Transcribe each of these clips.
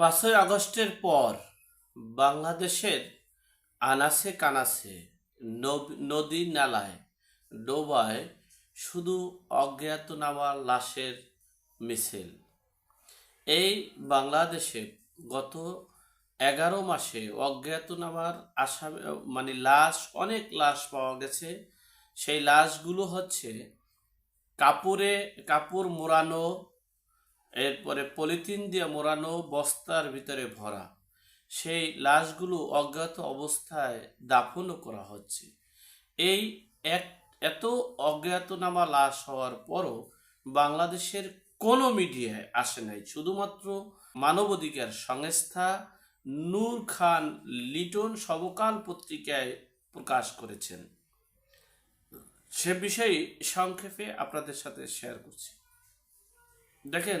পাঁচই আগস্টের পর বাংলাদেশের আনাসে কানাসে নদী নালায় ডোবায় শুধু অজ্ঞাতনামা লাশের মিছিল। এই বাংলাদেশে গত এগারো মাসে অজ্ঞাতনামার আসামি মানে লাশ, অনেক লাশ পাওয়া গেছে। সেই লাশগুলো হচ্ছে কাপড়ে কাপড় মোড়ানো এরপরে পলিথিন দিয়ে মোড়ানো বস্তার ভিতরে ভরা। সেই লাশগুলো অজ্ঞাত অবস্থায় দাফনও করা হচ্ছে। এই এক, এত অজ্ঞাতনামা লাশ হওয়ার পরও বাংলাদেশের কোনো মিডিয়ায় আসে নাই। শুধুমাত্র মানবাধিকার সংস্থা নূর খান লিটন সবকাল পত্রিকায় প্রকাশ করেছেন। সে বিষয়ে সংক্ষেপে আপনাদের সাথে শেয়ার করছি। দেখেন,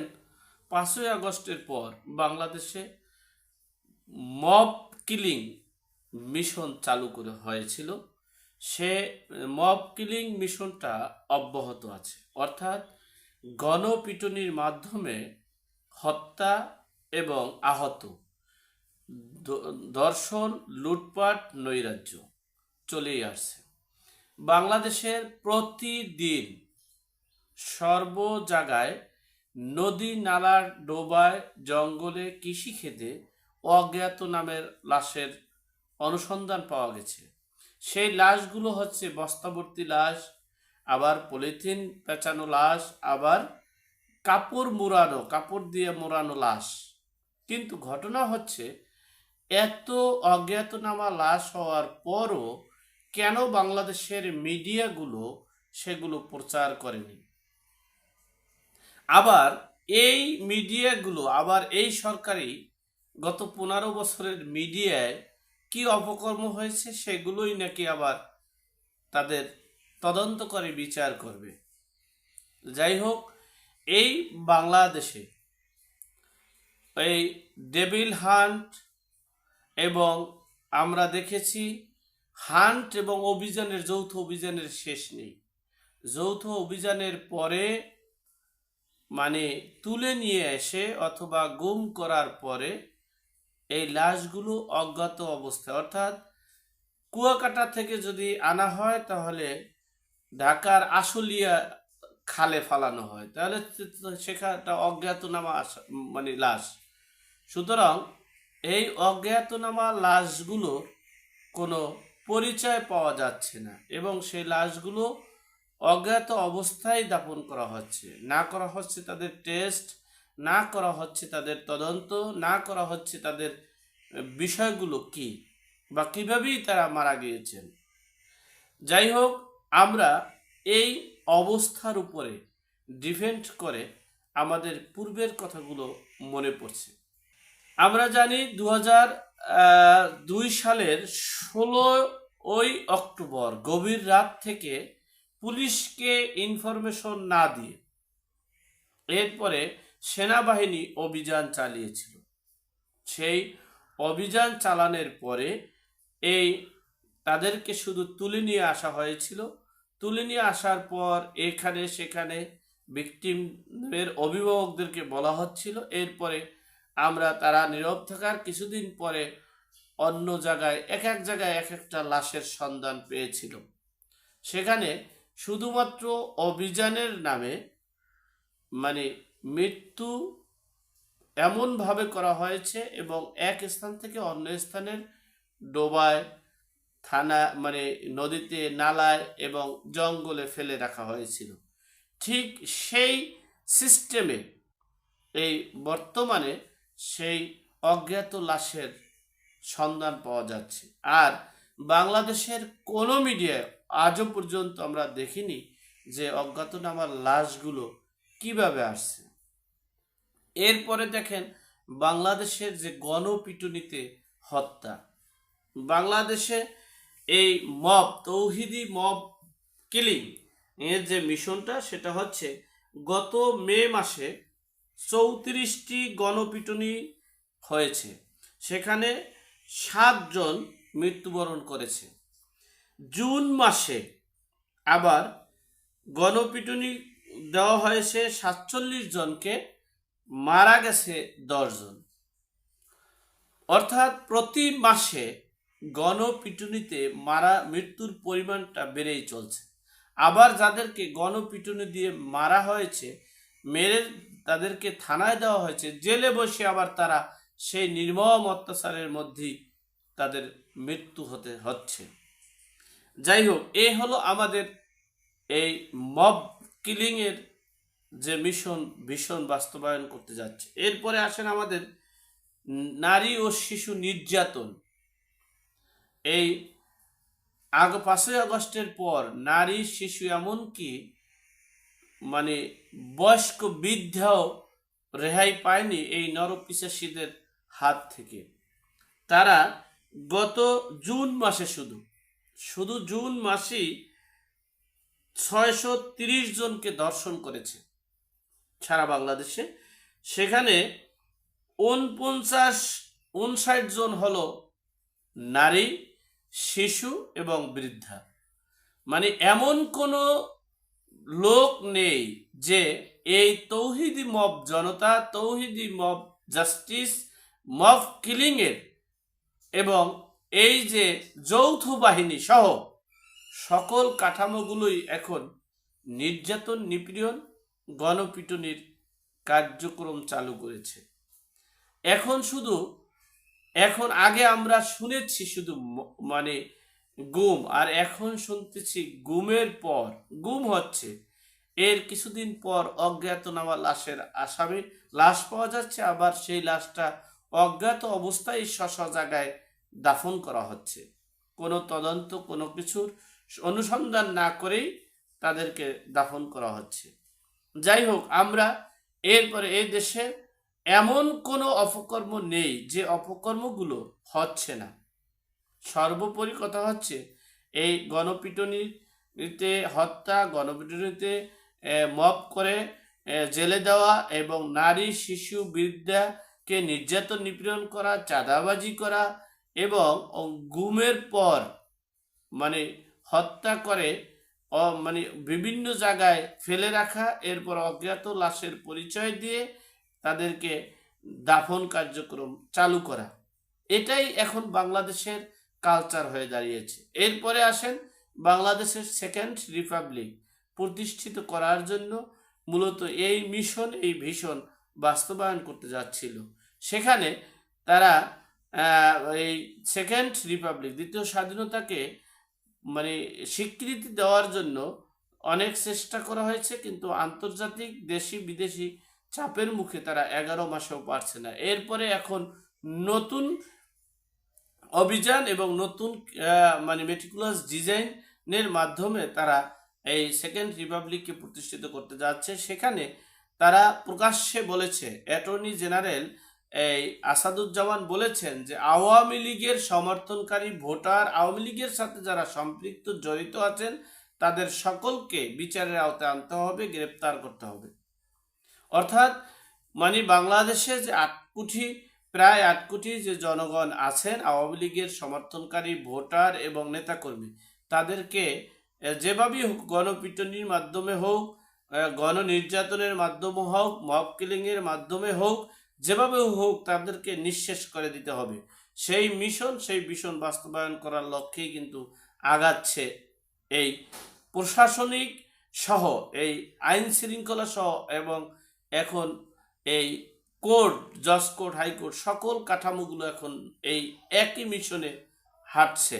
পাঁচই আগস্টের পর বাংলাদেশে মব কিলিং মিশন চালু করে হয়েছিল। সে মব কিলিং মিশনটা অব্যাহত আছে। অর্থাৎ গণপিটুনির মাধ্যমে হত্যা এবং আহত দর্শন লুটপাট, নৈরাজ্য চলেই আসছে। বাংলাদেশের প্রতিদিন সর্ব জায়গায় নদী নালার ডোবায় জঙ্গলে কৃষি খেতে অজ্ঞাত নামের লাশের অনুসন্ধান পাওয়া গেছে। সেই লাশগুলো হচ্ছে বস্তাবর্তী লাশ, আবার পলিথিন পেঁচানো লাশ, আবার কাপড় মোড়ানো, কাপড় দিয়ে মোড়ানো লাশ। কিন্তু ঘটনা হচ্ছে, এত অজ্ঞাতনামা লাশ হওয়ার পরও কেন বাংলাদেশের মিডিয়াগুলো সেগুলো প্রচার করেনি? আবার এই মিডিয়াগুলো, আবার এই সরকারি গত পনেরো বছরের মিডিয়ায় কি অপকর্ম হয়েছে সেগুলোই নাকি আবার তাদের তদন্ত করে বিচার করবে। যাই হোক, এই বাংলাদেশে এই ডেভিল হান্ট এবং আমরা দেখেছি হান্ট এবং অভিযানের, যৌথ অভিযানের শেষ নেই। যৌথ অভিযানের পরে মানে তুলে নিয়ে এসে অথবা গুম করার পরে এই লাশগুলো অজ্ঞাত অবস্থায়, অর্থাৎ কুয়াকাটা থেকে যদি আনা হয় তাহলে ঢাকার আশুলিয়া খালে ফালানো হয়। তাহলে সেখানটা অজ্ঞাতনামা মানে লাশ। সুতরাং এই অজ্ঞাতনামা লাশগুলো কোনো পরিচয় পাওয়া যাচ্ছে না এবং সেই লাশগুলো অজ্ঞাত অবস্থায় দাপন করা হচ্ছে। না করা হচ্ছে তাদের টেস্ট, না করা হচ্ছে তাদের তদন্ত, না করা হচ্ছে তাদের বিষয়গুলো কি বা কীভাবেই তারা মারা গিয়েছেন। যাই হোক, আমরা এই অবস্থার উপরে ডিপেন্ড করে আমাদের পূর্বের কথাগুলো মনে পড়ছে। আমরা জানি দু দুই সালের ষোলো ওই অক্টোবর, গভীর রাত থেকে পুলিশকে ইনফরমেশন না দিয়ে এরপরে সেনাবাহিনী অভিযান চালিয়েছিল। সেই অভিযান চালানোর পরে এই তাদেরকে শুধু তুলে নিয়ে আসা হয়েছিল। তুলে নিয়ে আসার পর এখানে সেখানে ভিকটিমের অভিভাবকদেরকে বলা হচ্ছিল। এরপরে আমরা তারা নীরব থাকার কিছুদিন পরে অন্য জায়গায়, এক এক জায়গায় এক একটা লাশের সন্ধান পেয়েছিল। সেখানে শুধুমাত্র অভিযানের নামে মানে মৃত্যু এমনভাবে করা হয়েছে এবং এক স্থান থেকে অন্য স্থানের ডোবায় থানা মানে নদীতে, নালায় এবং জঙ্গলে ফেলে রাখা হয়েছিল। ঠিক সেই সিস্টেমে, এই বর্তমানে সেই অজ্ঞাত লাশের সন্ধান পাওয়া যাচ্ছে। আর বাংলাদেশের কোনো মিডিয়ায় আজও পর্যন্ত আমরা দেখিনি যে অজ্ঞাতনামার লাশগুলো কীভাবে আসছে। এরপরে দেখেন বাংলাদেশের যে গণপিটুনিতে হত্যা, বাংলাদেশে এই মব, তৌহিদি মব কিলিং এর যে মিশনটা, সেটা হচ্ছে গত মে মাসে চৌত্রিশটি গণপিটুনি হয়েছে। সেখানে সাতজন মৃত্যুবরণ করেছে। জুন মাসে। আবার গণপিটুনি দেওয়া হয়েছে সাতচল্লিশ জনকে, মারা গেছে দশজন অর্থাৎ প্রতি মাসে গণপিটুনিতে মারা, মৃত্যুর পরিমাণটা বেড়েই চলছে। আবার যাদেরকে গণপিটুনি দিয়ে মারা হয়েছে, মেরে তাদেরকে থানায় দেওয়া হয়েছে, জেলে বসে আবার তারা সেই নির্মম অত্যাচারের মধ্যেই তাদের মৃত্যু হতে হচ্ছে। যাই হোক এ হলো আমাদের এই মব কিলিংয়ের যে মিশন, ভীষণ বাস্তবায়ন করতে যাচ্ছে। এরপরে আসেন আমাদের নারী ও শিশু নির্যাতন। এই আগ, পাঁচই আগস্টের পর নারী, শিশু এমনকি মানে বয়স্ক বৃদ্ধাও রেহাই পায়নি এই নরপিশাসীদের হাত থেকে। তারা গত জুন মাসে শুধু শুধু জুন মাসেই ছয়শো তিরিশ জনকে দর্শন করেছে সারা বাংলাদেশে। সেখানে উনপঞ্চাশ, উনষাট জন হল নারী, শিশু এবং বৃদ্ধা। মানে এমন কোনো লোক নেই যে এই তৌহিদি মব জনতা, তৌহিদি মব জাস্টিস, মব কিলিংয়ের এবং এই যে যৌথ বাহিনী সহ সকল কাঠামোগুলোই এখন নির্যাতন, নিপীড়ন, গণপিটুনির কার্যক্রম চালু করেছে। এখন শুধু, এখন আগে আমরা শুনেছি শুধু মানে গুম, আর এখন শুনতেছি গুমের পর, গুম হচ্ছে। এর কিছুদিন পর অজ্ঞাত অজ্ঞাতনামা লাশের আসামি, লাশ পাওয়া যাচ্ছে, আবার সেই লাশটা অজ্ঞাত অবস্থায় স্ব জায়গায় দাফন করা হচ্ছে। কোনো তদন্ত কোনো কিছুর অনুসন্ধান না করেই তাদেরকে দাফন করা হচ্ছে। যাই হোক আমরা এরপরে এই দেশে এমন কোনো অপকর্ম নেই যে অপকর্মগুলো হচ্ছে না। সর্বোপরি কথা হচ্ছে এই গণপিটুনিতে হত্যা গণপিটুনিতে মব করে এ, জেলে দেওয়া এবং নারী শিশু বৃদ্ধাকে নির্যাতন নিপীড়ন করা চাঁদাবাজি করা এবং গুমের পর মানে হত্যা করে মানে বিভিন্ন জায়গায় ফেলে রাখা, এরপর অজ্ঞাত লাশের পরিচয় দিয়ে তাদেরকে দাফন কার্যক্রম চালু করা। এটাই এখন বাংলাদেশের কালচার হয়ে দাঁড়িয়েছে। এরপরে আসেন বাংলাদেশের সেকেন্ড রিপাবলিক, প্রতিষ্ঠিত করার জন্য মূলত এই মিশন, এই ভীষণ বাস্তবায়ন করতে যাচ্ছিল। সেখানে তারা এই সেকেন্ড রিপাবলিক দ্বিতীয় স্বাধীনতাকে মানে স্বীকৃতি দেওয়ার জন্য অনেক চেষ্টা করা হয়েছে, কিন্তু আন্তর্জাতিক দেশি বিদেশি চাপের মুখে তারা এগারো মাসেও পারছে না। এরপরে এখন নতুন অভিযান এবং নতুন মানে মেটিকুলাস ডিজাইনের মাধ্যমে তারা এই সেকেন্ড রিপাবলিককে প্রতিষ্ঠিত করতে যাচ্ছে। সেখানে তারা প্রকাশ্যে বলেছে অ্যাটর্নি জেনারেল এই আসাদুজ্জামান বলেছেন যে আওয়ামী লীগের সমর্থনকারী ভোটার আওয়ামী লীগের সাথে যারা সম্পৃক্ত জড়িত আছেন তাদের সকলকে বিচারের আওতায় আনতে হবে গ্রেপ্তার করতে হবে। অর্থাৎ মানে বাংলাদেশে যে আট কোটি প্রায় আট কোটি যে জনগণ আছেন আওয়ামী লীগের সমর্থনকারী ভোটার এবং নেতাকর্মী তাদেরকে যেভাবেই হোক গণপিটনির মাধ্যমে হোক আহ, গণ নির্যাতনের মাধ্যমে হোক মব কিলিংয়ের মাধ্যমে হোক যেভাবে হোক তাদেরকে নিঃশেষ করে দিতে হবে। সেই মিশন সেই মিশন বাস্তবায়ন করার লক্ষ্যেই কিন্তু আগাচ্ছে এই প্রশাসনিক সহ, এই আইন শৃঙ্খলা সহ এবং এখন এই কোর্ট, জজ কোর্ট, হাইকোর্ট সকল কাঠামোগুলো এখন এই একই মিশনে হাঁটছে।